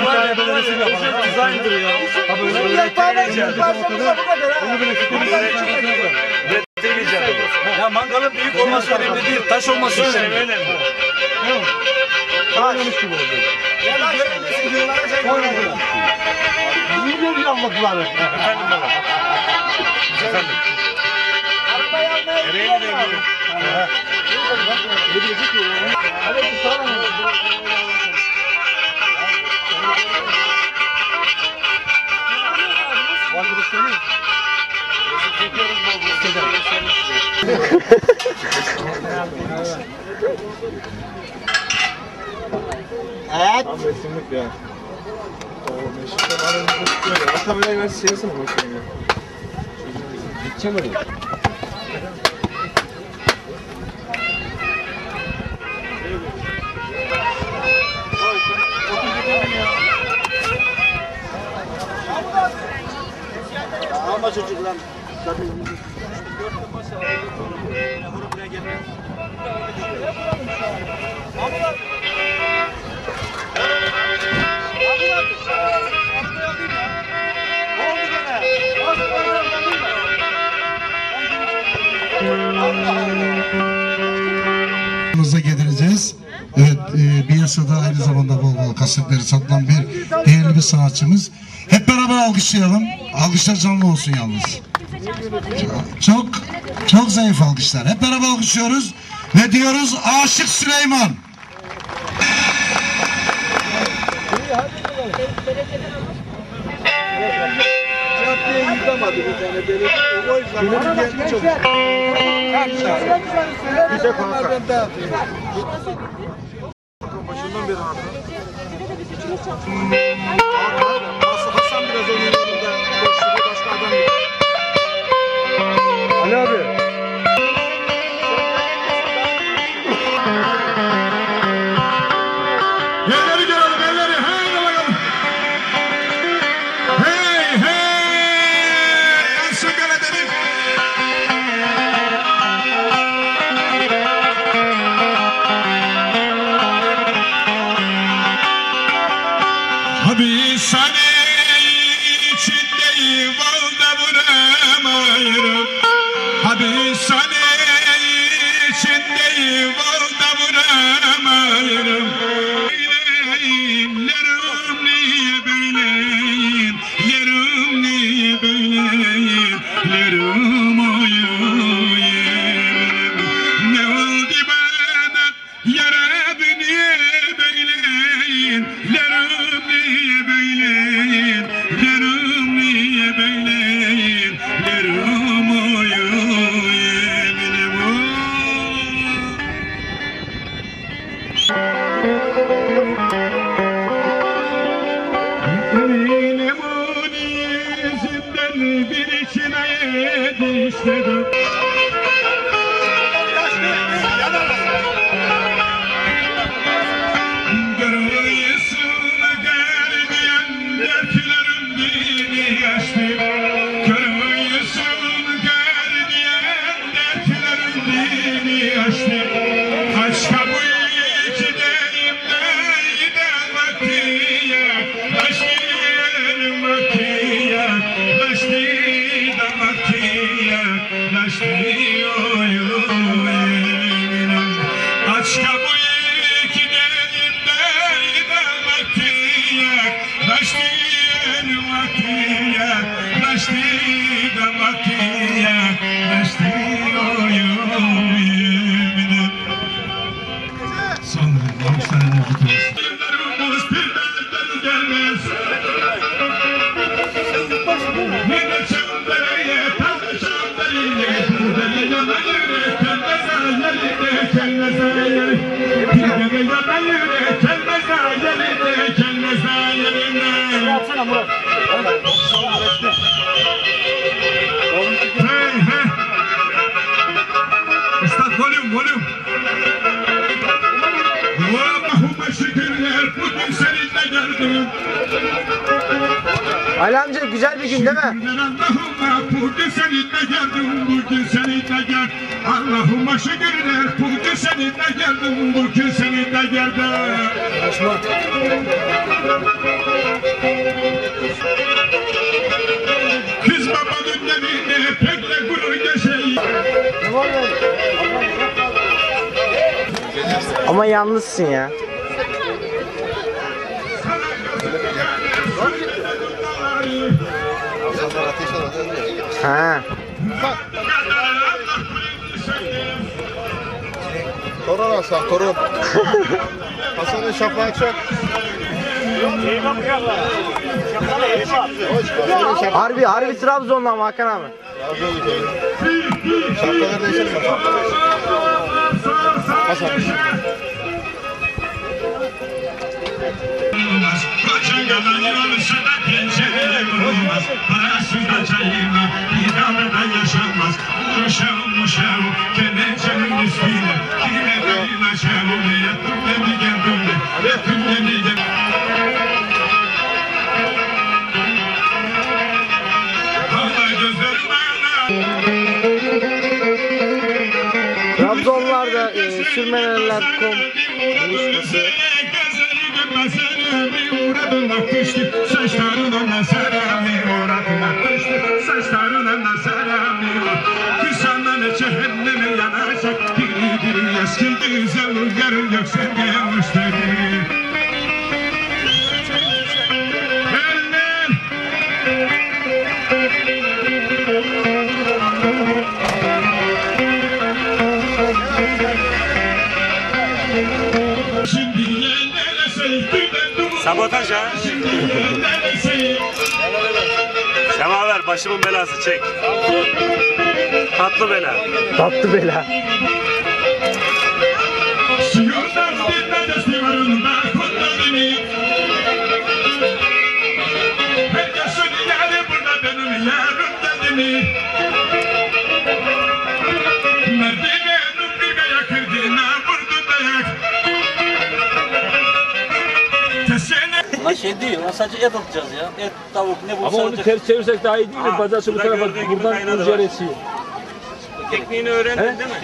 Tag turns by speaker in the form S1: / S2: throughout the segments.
S1: Bunlar ne böyle resim yapalım. Dizayndır ya. Ha böyle böyle etkileyeceğiz. Bunu böyle etkileyeceğiz. Etkileyeceğiz. Ya mangalın büyük olması önemli değil. Taş olması önemli. Oynamış gibi oldu. Oynadı. Niye bir anlatıları? Efendim baba. Efendim. Nereye gidiyorsun?
S2: Tam resimlik ya. O meşhur aranızda tutuyor ya. Versi şey yapsana bakayım ya. Gideceğim öyle.
S1: Ama çocuklar.
S3: Yanınıza geleceğiz. Evet, e, piyasada aynı zamanda bol bol kasetleri satılan bir değerli bir sanatçımız. Hep beraber alkışlayalım. Alkışlar canlı olsun yalnız. Çok, çok zayıf alkışlar. Hep beraber alkışlıyoruz ve diyoruz Aşık Süleyman.
S2: Caddeye yıkamadı bir Boşluğu başka adam yok. Ali
S3: Eminim o yüzünden bir içine düştüm Görüyorsun gardiyan dertlerim beni yaştı
S4: Ali amca güzel bir gün değil mi?
S3: Bugün seninle geldim, bugün seninle gel. Allahümme şükürler, bugün seninle geldim, bugün seninle geldim. Kız babanın evine pekle gurur geçeyim.
S4: Ama yalnızsın ya. Ha.
S2: Torun Hasan, torun. Hasan'ın şafağı çok.
S4: Harbi harbi Trabzon'dan mı Hakan abi?
S2: Şapkaları değişelim bakalım. Hasan.
S3: Paçangadan yolsa da.
S4: Trabzonlarda e, sürmeneler.com buluşması.
S3: Saçlarına nazarami uğradına Yerlere sevdi
S1: Semaver başımın belası çek. Tatlı bela.
S4: Tatlı bela.
S5: Şey değil, lan sadece et atacağız ya. Et, tavuk ne bulursa
S6: Ama onu
S5: atacak.
S6: ters çevirsek daha iyi değil mi?
S1: Aa,
S6: Pazartesi bu
S1: şurada
S6: tarafa
S1: gördüğün gibi
S6: buradan
S1: kaynadı
S6: rüzgar
S1: bak.
S6: esiyor.
S1: Tekniğini öğrendin
S6: He?
S1: değil mi?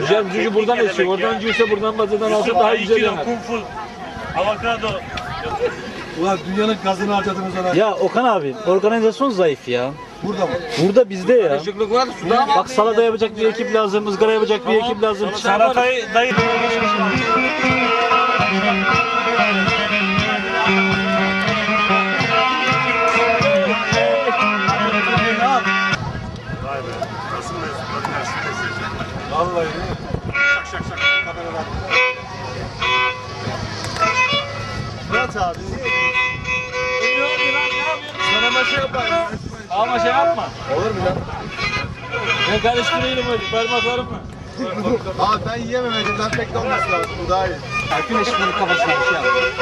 S6: Rüzgar
S1: Ya,
S6: gücü buradan
S1: ne
S6: esiyor.
S1: demek ya?
S6: Oradan girse buradan bazadan alsa daha
S1: Ay
S6: güzel
S1: kilo
S6: yanar.
S1: kung fu. Avokado.
S2: Ulan dünyanın gazını harcadınız ona.
S5: Ya Okan abi, organizasyon zayıf ya.
S2: Burada mı?
S5: Burada bizde ya.
S6: Var, suda
S5: Bak salata yapacak bir ekip lazım, ızgara yapacak bir ekip lazım.
S1: Salatayı dayı. Vay be. Nasıl mesut?
S2: Vallahi değil mi?
S1: Şak şak şak. Kameralar.
S2: Murat abi.
S6: Sana maşa yapar. Ama şey yapma.
S2: Olur mu lan?
S6: Ben karıştırayım hadi parmaklarımla.
S2: Abi ben yiyemem Ben pek olması lazım. Bu daha iyi.
S5: Erkün eşitliğinin kafasına bir şey yapıyor.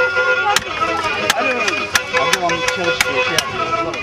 S5: Adam dışarı çıkıyor, şey yapıyor.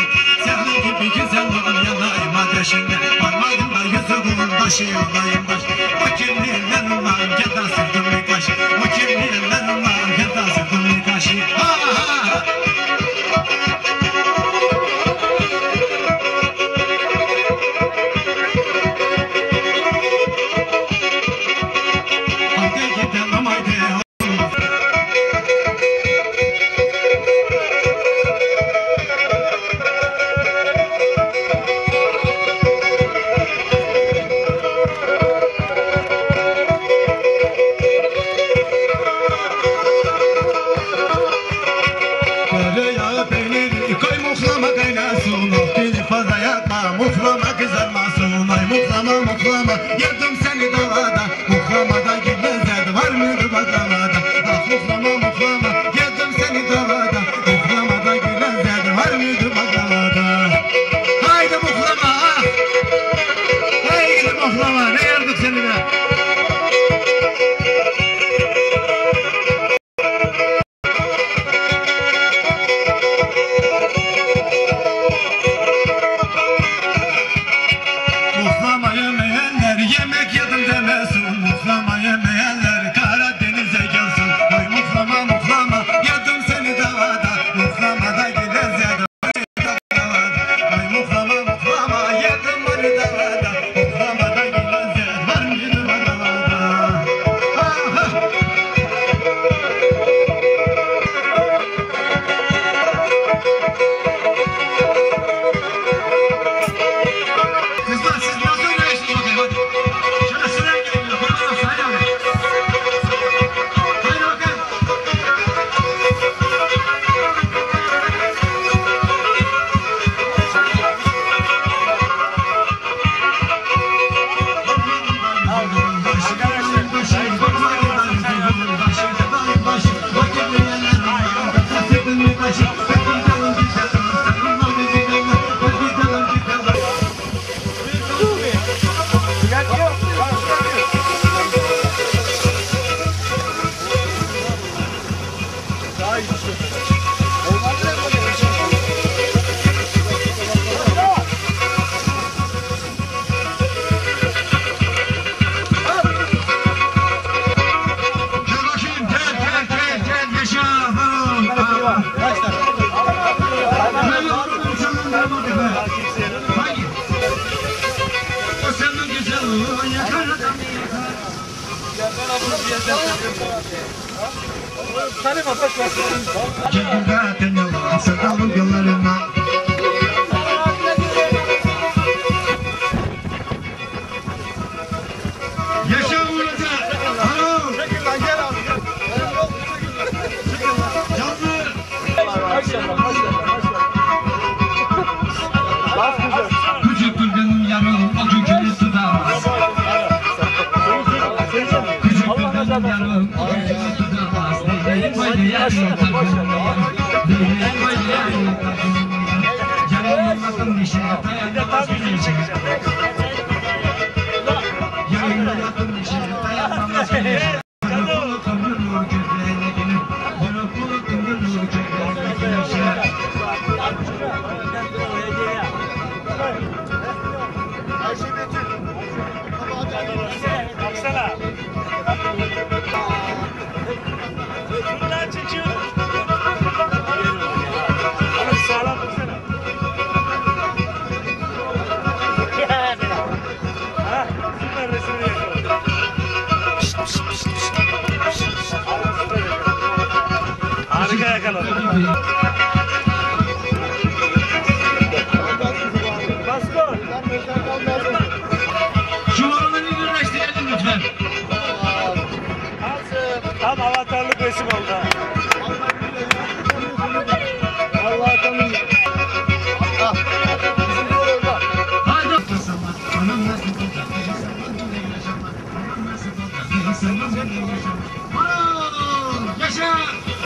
S7: ateşin Sevgi gibi güzel olan yanayım ateşinde. Parmağımda yüzüğün başı yoldayım başı. Çekil katını, sakalım yollarına Maşallah maşallah. Bir
S6: de tam yüzünü çekeceğim.